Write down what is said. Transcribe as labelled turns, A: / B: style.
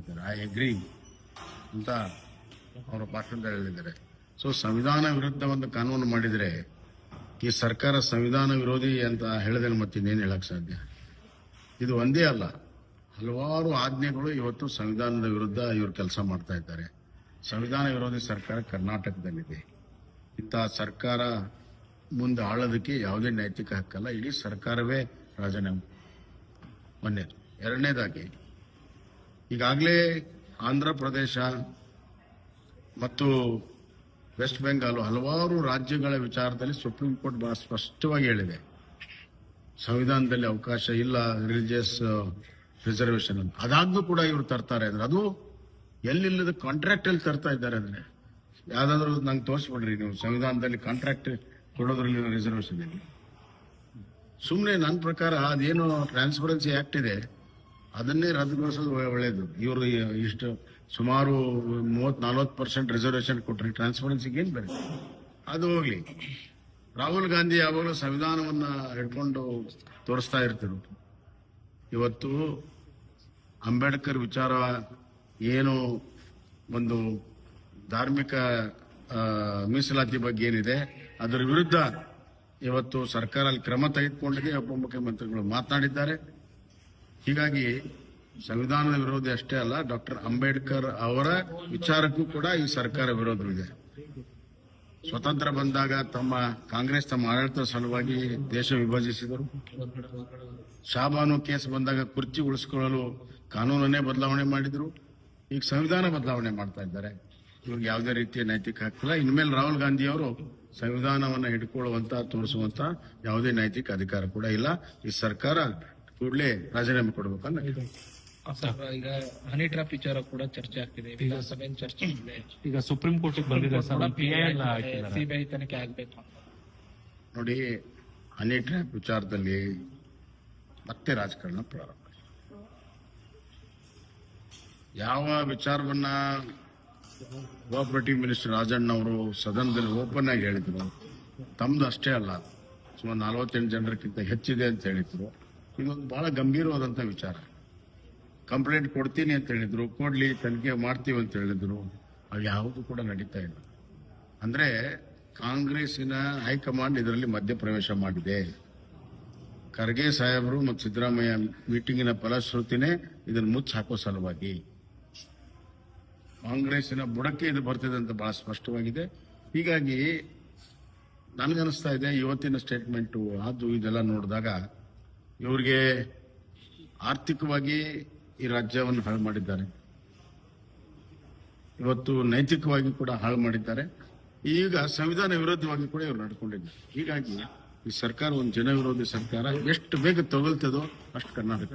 A: ಮಾಡಿದ್ದಾರೆ. I agree ಅಂತ ಅವರ ಭಾಷಣದಲ್ಲಿ ಹೇಳಿದ್ದಾರೆ ಸೊ ಸಂವಿಧಾನ ವಿರುದ್ಧ ಒಂದು ಕಾನೂನು ಮಾಡಿದರೆ ಈ ಸರ್ಕಾರ ಸಂವಿಧಾನ ವಿರೋಧಿ ಅಂತ ಹೇಳಿದ್ರೆ ಮತ್ತೆ ಇನ್ನೇನು ಹೇಳಕ್ ಸಾಧ್ಯ? ಇದು ಒಂದೇ ಅಲ್ಲ. ಹಲವಾರು ಆಜ್ಞೆಗಳು ಇವತ್ತು ಸಂವಿಧಾನದ ವಿರುದ್ಧ ಇವರು ಕೆಲಸ ಮಾಡ್ತಾ ಇದ್ದಾರೆ. ಸಂವಿಧಾನ ವಿರೋಧಿ ಸರ್ಕಾರ ಕರ್ನಾಟಕದಲ್ಲಿದೆ. ಇಂತಹ ಸರ್ಕಾರ ಮುಂದೆ ಆಳೋದಕ್ಕೆ ಯಾವುದೇ ನೈತಿಕ ಹಕ್ಕಲ್ಲ. ಇಡೀ ಸರ್ಕಾರವೇ ರಾಜೀನಾಮೆ. ಒಂದೇದು ಎರಡನೇದಾಗಿ ಈಗಾಗಲೇ ಆಂಧ್ರ ಪ್ರದೇಶ ಮತ್ತು ವೆಸ್ಟ್ ಬೆಂಗಾಲ್ ಹಲವಾರು ರಾಜ್ಯಗಳ ವಿಚಾರದಲ್ಲಿ ಸುಪ್ರೀಂ ಕೋರ್ಟ್ ಬಹಳ ಸ್ಪಷ್ಟವಾಗಿ ಹೇಳಿದೆ. ಸಂವಿಧಾನದಲ್ಲಿ ಅವಕಾಶ ಇಲ್ಲ ರಿಲಿಜಿಯಸ್ ರಿಸರ್ವೇಶನ್ ಅಂತ. ಅದಾಗ್ಲೂ ಕೂಡ ಇವರು ತರ್ತಾರೆ ಅಂದ್ರೆ ಅದು ಎಲ್ಲಿಲ್ಲದ ಕಾಂಟ್ರಾಕ್ಟ್ ಅಲ್ಲಿ ತರ್ತಾ ಇದ್ದಾರೆ ಅಂದ್ರೆ. ಯಾವ್ದಾದ್ರು ನಂಗೆ ತೋರಿಸ್ಬಿಡ್ರಿ ನೀವು, ಸಂವಿಧಾನದಲ್ಲಿ ಕಾಂಟ್ರಾಕ್ಟ್ ಕೊಡೋದ್ರಲ್ಲಿ ರಿಸರ್ವೇಶನ್ ಇದೆ ಸುಮ್ಮನೆ ನನ್ನ ಪ್ರಕಾರ ಅದೇನು ಟ್ರಾನ್ಸ್ಪರೆನ್ಸಿ ಆಕ್ಟ್ ಇದೆ. ಅದನ್ನೇ ರದ್ದುಗೊಳಿಸೋದು ಒಳ್ಳೆಯದು ಇವರು ಇಷ್ಟು ಸುಮಾರು ಮೂವತ್ ನಲ್ವತ್ತು ಪರ್ಸೆಂಟ್ ರಿಸರ್ವೇಶನ್ ಕೊಟ್ರಿ ಟ್ರಾನ್ಸ್ಪರೆನ್ಸಿಗೆ ಏನು ಬೇರೆ ಅದು ಹೋಗ್ಲಿ. ರಾಹುಲ್ ಗಾಂಧಿ ಯಾವಾಗಲೂ ಸಂವಿಧಾನವನ್ನ ಹಿಡ್ಕೊಂಡು ತೋರಿಸ್ತಾ ಇರ್ತಿರು ಇವತ್ತು ಅಂಬೇಡ್ಕರ್ ವಿಚಾರ ಏನು ಒಂದು ಧಾರ್ಮಿಕ ಮೀಸಲಾತಿ ಬಗ್ಗೆ ಏನಿದೆ, ಅದರ ವಿರುದ್ಧ ಇವತ್ತು ಸರ್ಕಾರ ಅಲ್ಲಿ ಕ್ರಮ ತೆಗೆದುಕೊಂಡಿದೆ. ಉಪಮುಖ್ಯಮಂತ್ರಿಗಳು ಮಾತನಾಡಿದ್ದಾರೆ. ಹೀಗಾಗಿ ಸಂವಿಧಾನದ ವಿರೋಧಿ ಅಷ್ಟೇ ಅಲ್ಲ, ಡಾಕ್ಟರ್ ಅಂಬೇಡ್ಕರ್ ಅವರ ವಿಚಾರಕ್ಕೂ ಕೂಡ ಈ ಸರ್ಕಾರ ವಿರೋಧವಿದೆ ಸ್ವತಂತ್ರ ಬಂದಾಗ ತಮ್ಮ ಕಾಂಗ್ರೆಸ್, ತಮ್ಮ ಆಡಳಿತ ಸಲುವಾಗಿ ದೇಶ ವಿಭಜಿಸಿದರು. ಶಾಬಾನು ಕೇಸ್ ಬಂದಾಗ ಕುರ್ಚಿ ಉಳಿಸಿಕೊಳ್ಳಲು ಕಾನೂನನ್ನೇ ಬದಲಾವಣೆ ಮಾಡಿದ್ರು. ಈಗ ಸಂವಿಧಾನ ಬದಲಾವಣೆ ಮಾಡ್ತಾ ಇದ್ದಾರೆ. ಇವ್ರಿಗೆ ಯಾವುದೇ ರೀತಿಯ ನೈತಿಕ ಹಕ್ಕಿಲ್ಲ. ಇನ್ಮೇಲೆ ರಾಹುಲ್ ಗಾಂಧಿ ಅವರು ಸಂವಿಧಾನವನ್ನ ಹಿಡ್ಕೊಳ್ಳುವಂತ, ತೋರಿಸುವಂತ ಯಾವುದೇ ನೈತಿಕ ಅಧಿಕಾರ ಕೂಡ ಇಲ್ಲ. ಈ ಸರ್ಕಾರ ಕೂಡಲೇ ರಾಜೀನಾಮೆ ಕೊಡ್ಬೇಕಂತ
B: ಸರ್, ಈಗ ಹನಿ ಟ್ರಾಪ್ ವಿಚಾರ ಕೂಡ ಚರ್ಚೆ ಆಗ್ತಿದೆ. ವಿಧಾನಸಭೆ ಚರ್ಚೆ ಇದೆ
C: ಈಗ ಸುಪ್ರೀಂ ಕೋರ್ಟ್ ಬಂದಿದೆ
B: ಸಿಬಿಐ ತನಿಖೆ ಆಗ್ಬೇಕು
A: ನೋಡಿ ಹನಿ ಟ್ರಾಪ್ ವಿಚಾರದಲ್ಲಿ ಮತ್ತೆ ರಾಜಕಾರಣ ಪ್ರಾರಂಭ ಯಾವ ವಿಚಾರವನ್ನ ಕೋಆಪರೇಟಿವ್ ಮಿನಿಸ್ಟರ್ ರಾಜಣ್ಣ ಅವರು ಸದನದಲ್ಲಿ ಓಪನ್ ಆಗಿ ಹೇಳಿದ್ರು ತಮ್ದು ಅಷ್ಟೇ ಅಲ್ಲ ಸುಮಾರು ನಲವತ್ತೆಂಟು ಜನರಕ್ಕಿಂತ ಹೆಚ್ಚಿದೆ ಅಂತ ಹೇಳಿದ್ರು. ಇದೊಂದು ಬಹಳ ಗಂಭೀರವಾದಂತ ವಿಚಾರ. ಕಂಪ್ಲೇಂಟ್ ಕೊಡ್ತೀನಿ ಅಂತ ಹೇಳಿದ್ರು, ಕೊಡ್ಲಿ ತನಿಖೆ ಮಾಡ್ತೀವಿ ಅಂತ ಹೇಳಿದ್ರು, ಅದು ಯಾವುದು ಕೂಡ ನಡೀತಾ ಇಲ್ಲ. ಅಂದ್ರೆ ಕಾಂಗ್ರೆಸ್ಸಿನ ಹೈಕಮಾಂಡ್ ಇದರಲ್ಲಿ ಮಧ್ಯಪ್ರವೇಶ ಮಾಡಿದೆ. ಖರ್ಗೆ ಸಾಹೇಬರು ಮತ್ತು ಸಿದ್ದರಾಮಯ್ಯ ಮೀಟಿಂಗಿನ ಫಲಶ್ರುತಿನೇ ಇದನ್ನು ಮುಚ್ಚಿ ಹಾಕೋ ಸಲುವಾಗಿ. ಕಾಂಗ್ರೆಸ್ಸಿನ ಬುಡಕ್ಕೆ ಇದು ಬರ್ತಿದೆ ಅಂತ ಬಹಳ ಸ್ಪಷ್ಟವಾಗಿದೆ. ಹೀಗಾಗಿ ನನಗನ್ನಿಸ್ತಾ ಇದೆ, ಇವತ್ತಿನ ಸ್ಟೇಟ್ಮೆಂಟು ಅದು ಇದೆಲ್ಲ ನೋಡಿದಾಗ ಇವ್ರಿಗೆ ಆರ್ಥಿಕವಾಗಿ ಈ ರಾಜ್ಯವನ್ನು ಹಾಳು ಮಾಡಿದ್ದಾರೆ. ಇವತ್ತು ನೈತಿಕವಾಗಿ ಕೂಡ ಹಾಳು ಮಾಡಿದ್ದಾರೆ. ಈಗ ಸಂವಿಧಾನ ವಿರೋಧವಾಗಿ ಕೂಡ ಇವರು ನಡ್ಕೊಂಡಿದ್ದಾರೆ. ಹೀಗಾಗಿ ಈ ಸರ್ಕಾರ ಒಂದು ಜನ ವಿರೋಧಿ ಸರ್ಕಾರ, ಎಷ್ಟು ಬೇಗ ತಗೊಳ್ತದೋ ಅಷ್ಟು ಕರ್ನಾಟಕ